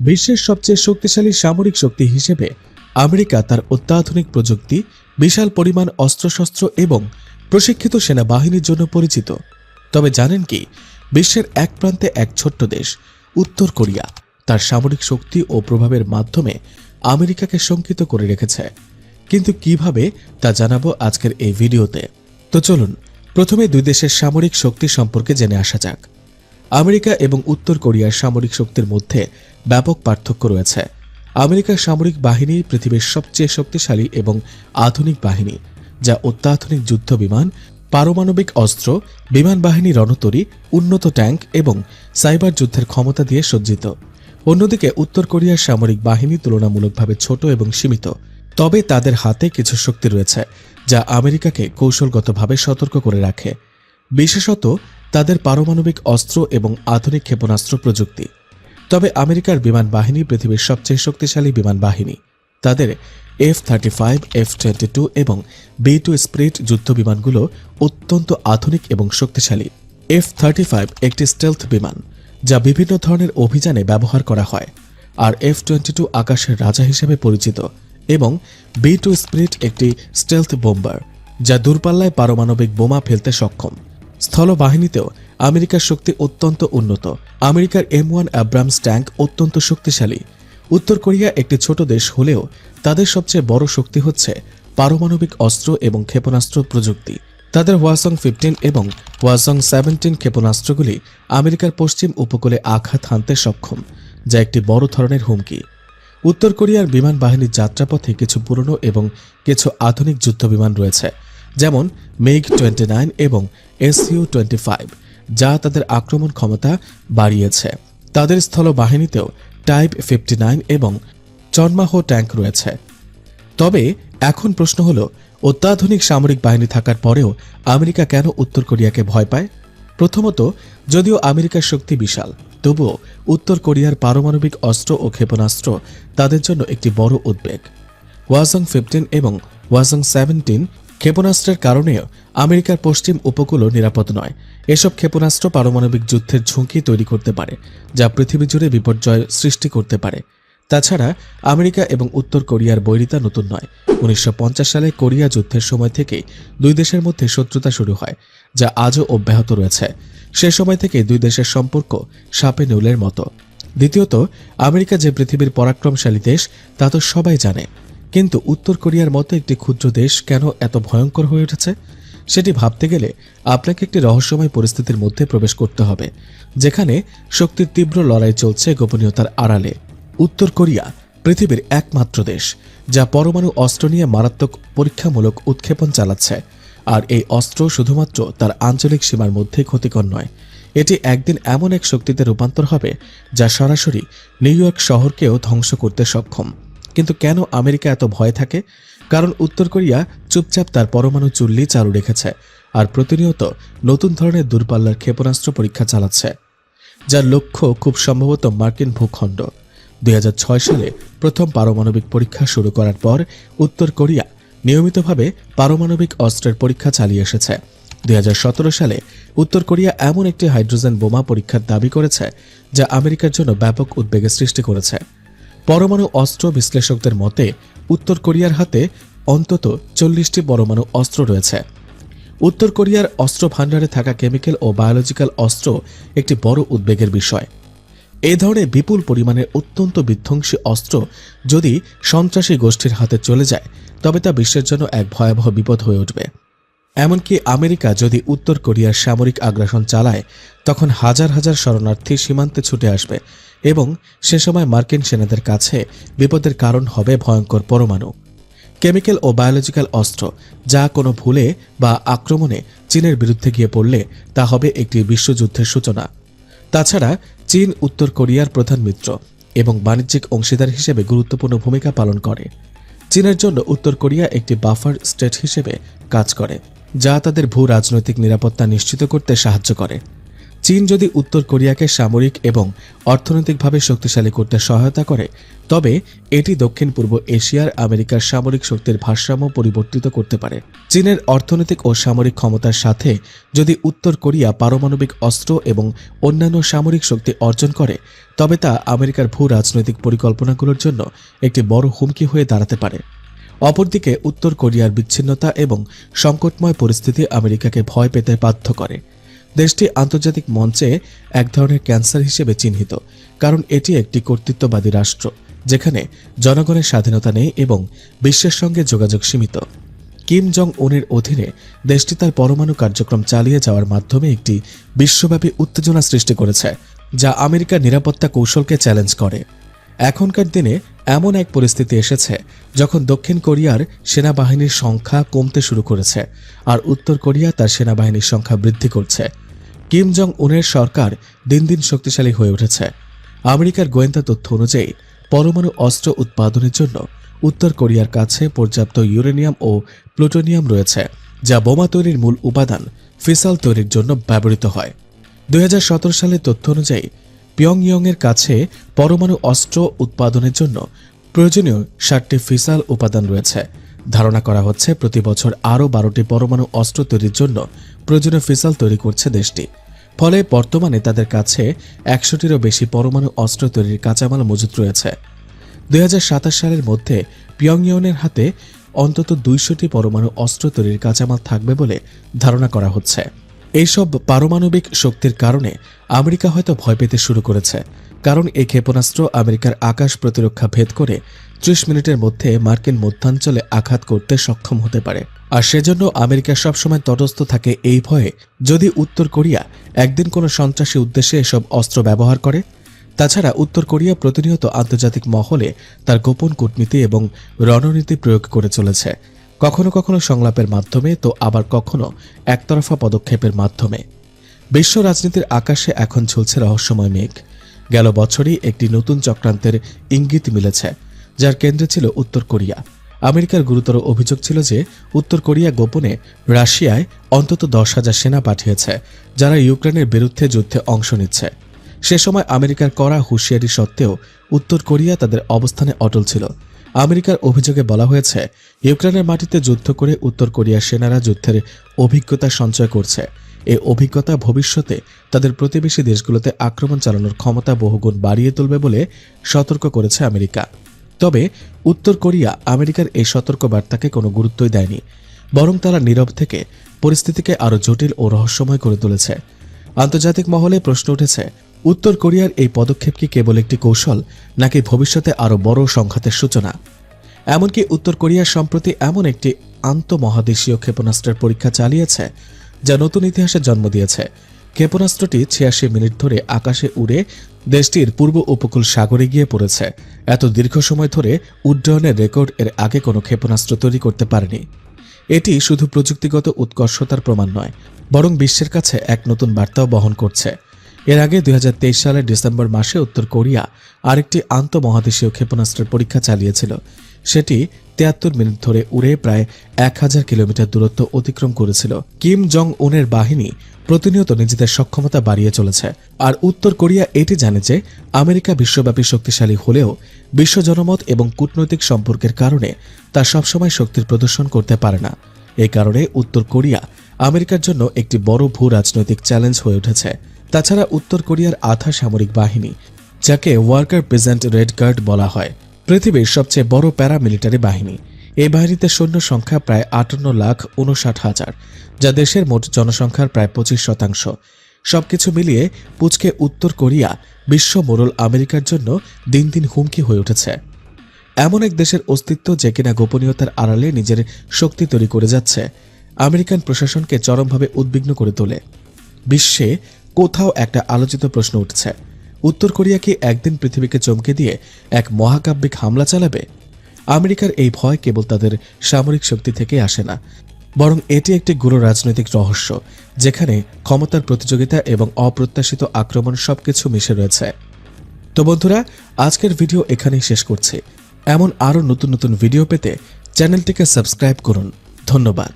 বিশ্বের সবচেয়ে শক্তিশালী সামরিক শক্তি হিসেবে আমেরিকা তার অত্যাধুনিক প্রযুক্তি, বিশাল পরিমাণ অস্ত্রশস্ত্র এবং প্রশিক্ষিত সেনাবাহিনীর জন্য পরিচিত। তবে জানেন কি, বিশ্বের এক প্রান্তে এক ছোট্ট দেশ, উত্তর কোরিয়া। তার সামরিক শক্তি ও প্রভাবের মাধ্যমে আমেরিকাকে শঙ্কিত করে রেখেছে। কিন্তু কীভাবে, তা জানাব আজকের এই ভিডিওতে। তো চলুন, প্রথমে দুই দেশের সামরিক শক্তি সম্পর্কে জেনে আসা যাক। আমেরিকা এবং উত্তর কোরিয়ার সামরিক শক্তির মধ্যে ব্যাপক পার্থক্য রয়েছে। আমেরিকার সামরিক বাহিনী পৃথিবীর সবচেয়ে শক্তিশালী এবং আধুনিক বাহিনী, যা অত্যাধুনিক যুদ্ধ বিমান, পারমাণবিক অস্ত্র, বিমান বাহিনী রণতরী, উন্নত ট্যাঙ্ক এবং সাইবার যুদ্ধের ক্ষমতা দিয়ে সজ্জিত। অন্যদিকে উত্তর কোরিয়ার সামরিক বাহিনী তুলনামূলকভাবে ছোট এবং সীমিত, তবে তাদের হাতে কিছু শক্তি রয়েছে, যা আমেরিকাকে কৌশলগতভাবে সতর্ক করে রাখে। বিশেষত তাদের পারমাণবিক অস্ত্র এবং আধুনিক ক্ষেপণাস্ত্র প্রযুক্তি। তবে আমেরিকার বিমান বাহিনী পৃথিবীর সবচেয়ে শক্তিশালী বিমান বাহিনী। তাদের F thirty five F twenty two এবং বি টু স্প্রিট যুদ্ধ বিমানগুলো অত্যন্ত আধুনিক এবং শক্তিশালী। এফ থার্টি ফাইভ একটি স্টেলথ বিমান, যা বিভিন্ন ধরনের অভিযানে ব্যবহার করা হয়, আর এফ টোয়েন্টি টু আকাশের রাজা হিসেবে পরিচিত এবং বি টু স্প্রিট একটি স্টেলথ বোম্বার যা দূরপাল্লায় পারমাণবিক বোমা ফেলতে সক্ষম। স্থলবাহিনীতেও আমেরিকার শক্তি অত্যন্ত উন্নত। আমেরিকার এম ওয়ান অ্যাব্রামস ট্যাঙ্ক অত্যন্ত শক্তিশালী। উত্তর কোরিয়া একটি ছোট দেশ হলেও তাদের সবচেয়ে বড় শক্তি হচ্ছে পারমাণবিক অস্ত্র এবং ক্ষেপণাস্ত্র প্রযুক্তি। তাদের ওয়াসং ফিফটিন এবং ওয়াসং সেভেন্টিন ক্ষেপণাস্ত্রগুলি আমেরিকার পশ্চিম উপকূলে আঘাত হানতে সক্ষম, যা একটি বড় ধরনের হুমকি। উত্তর কোরিয়ার বিমান বাহিনীর যাত্রাপথে কিছু পুরনো এবং কিছু আধুনিক যুদ্ধবিমান রয়েছে যেমন মেঘ টোয়েন্টি নাইন এবং এসইউ টোয়েন্টি ফাইভ, যা তাদের আক্রমণ ক্ষমতা বাড়িয়েছে। তাদের স্থল বাহিনীতেও টাইপ ফিফটি নাইন এবং চন্মাহ ট্যাঙ্ক রয়েছে। তবে এখন প্রশ্ন হলো, অত্যাধুনিক সামরিক বাহিনী থাকার পরেও আমেরিকা কেন উত্তর কোরিয়াকে ভয় পায়? প্রথমত, যদিও আমেরিকার শক্তি বিশাল, তবুও উত্তর কোরিয়ার পারমাণবিক অস্ত্র ও ক্ষেপণাস্ত্র তাদের জন্য একটি বড় উদ্বেগ। ওয়াজং ফিফটিন এবং ওয়াজং সেভেন্টিন ক্ষেপণাস্ত্রের কারণেও আমেরিকার পশ্চিম উপকূলও নিরাপদ নয়। এসব ক্ষেপণাস্ত্র পারমাণবিক যুদ্ধের ঝুঁকি তৈরি করতে পারে, যা পৃথিবী জুড়ে বিপর্যয় সৃষ্টি করতে পারে। তাছাড়া আমেরিকা এবং উত্তর কোরিয়ার বৈরিতা নতুন নয়। উনিশশো সালে কোরিয়া যুদ্ধের সময় থেকেই দুই দেশের মধ্যে শত্রুতা শুরু হয়, যা আজও অব্যাহত রয়েছে। সে সময় থেকে দুই দেশের সম্পর্ক সাপে নেউলের মতো। দ্বিতীয়ত, আমেরিকা যে পৃথিবীর পরাক্রমশালী দেশ, তা তো সবাই জানে। কিন্তু উত্তর কোরিয়ার মতো একটি ক্ষুদ্র দেশ কেন এত ভয়ঙ্কর হয়ে উঠেছে? সেটি ভাবতে গেলে আপনাকে একটি রহস্যময় পরিস্থিতির মধ্যে প্রবেশ করতে হবে, যেখানে শক্তির তীব্র লড়াই চলছে গোপনীয়তার আড়ালে। উত্তর কোরিয়া পৃথিবীর একমাত্র দেশ, যা পরমাণু অস্ত্র নিয়ে মারাত্মক পরীক্ষামূলক উৎক্ষেপণ চালাচ্ছে, আর এই অস্ত্র শুধুমাত্র তার আঞ্চলিক সীমার মধ্যে ক্ষতিকর নয়। এটি একদিন এমন এক শক্তিতে রূপান্তর হবে, যা সরাসরি নিউ ইয়র্ক শহরকেও ধ্বংস করতে সক্ষম। কিন্তু কেন আমেরিকা এত ভয় থাকে? কারণ উত্তর কোরিয়া চুপচাপ তার পরমাণু চুল্লি চালু রেখেছে আর প্রতিনিয়ত নতুন ধরনের দূরপাল্লার ক্ষেপণাস্ত্র পরীক্ষা চালাচ্ছে, যার লক্ষ্য খুব সম্ভবত মার্কিন ভূখণ্ড। দুই হাজার ছয় সালে প্রথম পারমাণবিক পরীক্ষা শুরু করার পর উত্তর কোরিয়া নিয়মিতভাবে পারমাণবিক অস্ত্রের পরীক্ষা চালিয়ে এসেছে। দুই হাজার সতেরো সালে উত্তর কোরিয়া এমন একটি হাইড্রোজেন বোমা পরীক্ষার দাবি করেছে, যা আমেরিকার জন্য ব্যাপক উদ্বেগের সৃষ্টি করেছে। পরমাণু অস্ত্র বিশ্লেষকদের মতে, উত্তর কোরিয়ার হাতে অন্তত চল্লিশটি পরমাণু অস্ত্র রয়েছে। উত্তর কোরিয়ার অস্ত্র ভাণ্ডারে থাকা কেমিক্যাল ও বায়োলজিক্যাল অস্ত্র একটি বড় উদ্বেগের বিষয়। এ ধরনের বিপুল পরিমাণের অত্যন্ত বিধ্বংসী অস্ত্র যদি সন্ত্রাসী গোষ্ঠীর হাতে চলে যায়, তবে তা বিশ্বের জন্য এক ভয়াবহ বিপদ হয়ে উঠবে। এমনকি আমেরিকা যদি উত্তর কোরিয়ার সামরিক আগ্রাসন চালায়, তখন হাজার হাজার শরণার্থী সীমান্তে ছুটে আসবে এবং সে সময় মার্কিন সেনাদের কাছে বিপদের কারণ হবে ভয়ঙ্কর পরমাণু। কেমিক্যাল ও বায়োলজিক্যাল অস্ত্র, যা কোনো ভুলে বা আক্রমণে চীনের বিরুদ্ধে গিয়ে পড়লে তা হবে একটি বিশ্বযুদ্ধের সূচনা। তাছাড়া, চীন উত্তর কোরিয়ার প্রধান মিত্র এবং বাণিজ্যিক অংশীদার হিসেবে গুরুত্বপূর্ণ ভূমিকা পালন করে। চীনের জন্য উত্তর কোরিয়া একটি বাফার স্টেট হিসেবে কাজ করে। যা তাদের ভূ রাজনৈতিক নিরাপত্তা নিশ্চিত করতে সাহায্য করে। চীন যদি উত্তর কোরিয়াকে সামরিক এবং অর্থনৈতিকভাবে শক্তিশালী করতে সহায়তা করে, তবে এটি দক্ষিণ পূর্ব এশিয়ার আমেরিকার সামরিক শক্তির ভারসাম্য পরিবর্তিত করতে পারে। চীনের অর্থনৈতিক ও সামরিক ক্ষমতার সাথে যদি উত্তর কোরিয়া পারমাণবিক অস্ত্র এবং অন্যান্য সামরিক শক্তি অর্জন করে, তবে তা আমেরিকার ভূ রাজনৈতিক পরিকল্পনাগুলোর জন্য একটি বড় হুমকি হয়ে দাঁড়াতে পারে। অপরদিকে উত্তর কোরিয়ার বিচ্ছিন্নতা এবং সংকটময় পরিস্থিতি আমেরিকাকে ভয় পেতে বাধ্য করে। দেশটি আন্তর্জাতিক মঞ্চে এক ধরনের ক্যান্সার হিসেবে চিহ্নিত, কারণ এটি একটি কর্তৃত্ববাদী রাষ্ট্র, যেখানে জনগণের স্বাধীনতা নেই এবং বিশ্বের সঙ্গে যোগাযোগ সীমিত। কিম জং উনের অধীনে দেশটি তার পরমাণু কার্যক্রম চালিয়ে যাওয়ার মাধ্যমে একটি বিশ্বব্যাপী উত্তেজনা সৃষ্টি করেছে, যা আমেরিকার নিরাপত্তা কৌশলকে চ্যালেঞ্জ করে। এখনকার দিনে এমন এক পরিস্থিতি এসেছে যখন দক্ষিণ কোরিয়ার সেনাবাহিনীর সংখ্যা কমতে শুরু করেছে আর উত্তর কোরিয়া তার সেনাবাহিনীর সংখ্যা বৃদ্ধি করছে। কিম জং উনের সরকার দিন দিন শক্তিশালী হয়ে উঠেছে। আমেরিকার গোয়েন্দা তথ্য অনুযায়ী, পরমাণু অস্ত্র উৎপাদনের জন্য উত্তর কোরিয়ার কাছে পর্যাপ্ত ইউরেনিয়াম ও প্লুটোনিয়াম রয়েছে, যা বোমা তৈরির মূল উপাদান ফিসাল তৈরির জন্য ব্যবহৃত হয়। দু হাজার সতেরো সালের তথ্য অনুযায়ী পিয়ংইয়ংয়ের কাছে পরমাণু অস্ত্র উৎপাদনের জন্য প্রয়োজনীয় ষাটটি ফিসাল উপাদান রয়েছে। ধারণা করা হচ্ছে প্রতি বছর আরও বারোটি পরমাণু অস্ত্র তৈরির জন্য প্রয়োজনীয় ফিসাল তৈরি করছে দেশটি। ফলে বর্তমানে তাদের কাছে একশোটিরও বেশি পরমাণু অস্ত্র তৈরির কাঁচামাল মজুত রয়েছে। দু হাজার সাতাশ সালের মধ্যে পিয়ংইয়নের হাতে অন্তত দুইশোটি পরমাণু অস্ত্র তৈরির কাঁচামাল থাকবে বলে ধারণা করা হচ্ছে। এইসব পারমাণবিক শক্তির কারণে আমেরিকা হয়তো ভয় পেতে শুরু করেছে, কারণ এই ক্ষেপণাস্ত্র আমেরিকার আকাশ প্রতিরক্ষা ভেদ করে ত্রিশ মিনিটের মধ্যে মার্কিন মধ্যাঞ্চলে আঘাত করতে সক্ষম হতে পারে। আর সেজন্য আমেরিকা সবসময় তটস্থ থাকে এই ভয়ে, যদি উত্তর কোরিয়া একদিন কোনো সন্ত্রাসী উদ্দেশ্যে এসব অস্ত্র ব্যবহার করে, তাছাড়া উত্তর কোরিয়া প্রতিনিয়ত আন্তর্জাতিক মহলে তার গোপন কূটনীতি এবং রণনীতি প্রয়োগ করে চলেছে। কখনো কখনো সংলাপের মাধ্যমে, তো আবার কখনো একতরফা পদক্ষেপের মাধ্যমে। বিশ্ব রাজনীতির আকাশে এখন ঝুলছে রহস্যময় মেঘ। গেল বছরই একটি নতুন চক্রান্তের ইঙ্গিত মিলেছে, যার কেন্দ্রে ছিল উত্তর কোরিয়া। আমেরিকার গুরুতর অভিযোগ ছিল যে, উত্তর কোরিয়া গোপনে রাশিয়ায় অন্তত দশ হাজার সেনা পাঠিয়েছে, যারা ইউক্রেনের বিরুদ্ধে যুদ্ধে অংশ নিচ্ছে। সে সময় আমেরিকার কড়া হুঁশিয়ারি সত্ত্বেও উত্তর কোরিয়া তাদের অবস্থানে অটল ছিল। আমেরিকার অভিযোগে বলা হয়েছে, ইউক্রেনের মাটিতে যুদ্ধ করে উত্তর কোরিয়ার সেনারা যুদ্ধের অভিজ্ঞতা সঞ্চয় করছে। এই অভিজ্ঞতা ভবিষ্যতে তাদের প্রতিবেশী দেশগুলোতে আক্রমণ চালানোর ক্ষমতা বহুগুণ বাড়িয়ে তুলবে বলে সতর্ক করেছে আমেরিকা। তবে উত্তর কোরিয়া আমেরিকার এই সতর্ক বার্তাকে কোনো গুরুত্বই দেয়নি, বরং তারা নীরব থেকে পরিস্থিতিকে আরও জটিল ও রহস্যময় করে তুলেছে। আন্তর্জাতিক মহলে প্রশ্ন উঠেছে উত্তর কোরিয়ার এই পদক্ষেপ কি কেবল একটি কৌশল, নাকি ভবিষ্যতে আরও বড় সংঘাতের সূচনা? এমনকি উত্তর কোরিয়া সম্প্রতি এমন একটি আন্তঃমহাদেশীয় ক্ষেপণাস্ত্রের পরীক্ষা চালিয়েছে, যা নতুন ইতিহাসে জন্ম দিয়েছে। ক্ষেপণাস্ত্রটি ছিয়াশি মিনিট ধরে আকাশে উড়ে দেশটির পূর্ব উপকূল সাগরে গিয়ে পড়েছে। এত দীর্ঘ সময় ধরে উড্ডয়নের রেকর্ড এর আগে কোনো ক্ষেপণাস্ত্র তৈরি করতে পারেনি। এটি শুধু প্রযুক্তিগত উৎকর্ষতার প্রমাণ নয়, বরং বিশ্বের কাছে এক নতুন বার্তাও বহন করছে। এর আগে দুই হাজার তেইশ সালের ডিসেম্বর মাসে উত্তর কোরিয়া আরেকটি আন্তঃমহাদেশীয় ক্ষেপণাস্ত্রের পরীক্ষা চালিয়েছিল। সেটি তিয়াত্তর মিনিট ধরে উড়ে প্রায় এক হাজার কিলোমিটার দূরত্ব অতিক্রম করেছিল। কিম জং উনের বাহিনী প্রতিনিয়ত নিজেদের সক্ষমতা বাড়িয়ে চলেছে। আর উত্তর কোরিয়া এটি জানে যে, আমেরিকা বিশ্বব্যাপী শক্তিশালী হলেও বিশ্ব জনমত এবং কূটনৈতিক সম্পর্কের কারণে তা সবসময় শক্তির প্রদর্শন করতে পারে না। এই কারণে উত্তর কোরিয়া আমেরিকার জন্য একটি বড় ভূ রাজনৈতিক চ্যালেঞ্জ হয়ে উঠেছে। তাছাড়া উত্তর কোরিয়ার আধা সামরিক বাহিনী, যাকে ওয়ার্কার প্রেজেন্ট রেড গার্ড বলা হয়, পৃথিবীর সবচেয়ে বড় প্যারামিলিটারি বাহিনী। এই বাহিনীতে সৈন্য সংখ্যা প্রায় আটান্ন লাখ উনষাট হাজার, যা দেশের মোট জনসংখ্যার প্রায় পঁচিশ শতাংশ। সবকিছু মিলিয়ে পুচকে উত্তর কোরিয়া, বিশ্ব মোরল আমেরিকার জন্য দিন দিন হুমকি হয়ে উঠেছে। এমন এক দেশের অস্তিত্ব যে কিনা গোপনীয়তার আড়ালে নিজের শক্তি তৈরি করে যাচ্ছে, আমেরিকান প্রশাসনকে চরমভাবে উদ্বিগ্ন করে তোলে। বিশ্বে কোথাও একটা আলোচিত প্রশ্ন উঠছে। উত্তর কোরিয়া কি একদিন পৃথিবীকে চমকে দিয়ে এক মহাকাব্যিক হামলা চালাবে? আমেরিকার এই ভয় কেবল তাদের সামরিক শক্তি থেকে আসে না, বরং এটি একটি গুরু রাজনৈতিক রহস্য, যেখানে ক্ষমতার প্রতিযোগিতা এবং অপ্রত্যাশিত আক্রমণ সবকিছু মিশে রয়েছে। তো বন্ধুরা, আজকের ভিডিও এখানেই শেষ করছি। এমন আরও নতুন নতুন ভিডিও পেতে চ্যানেলটিকে সাবস্ক্রাইব করুন। ধন্যবাদ।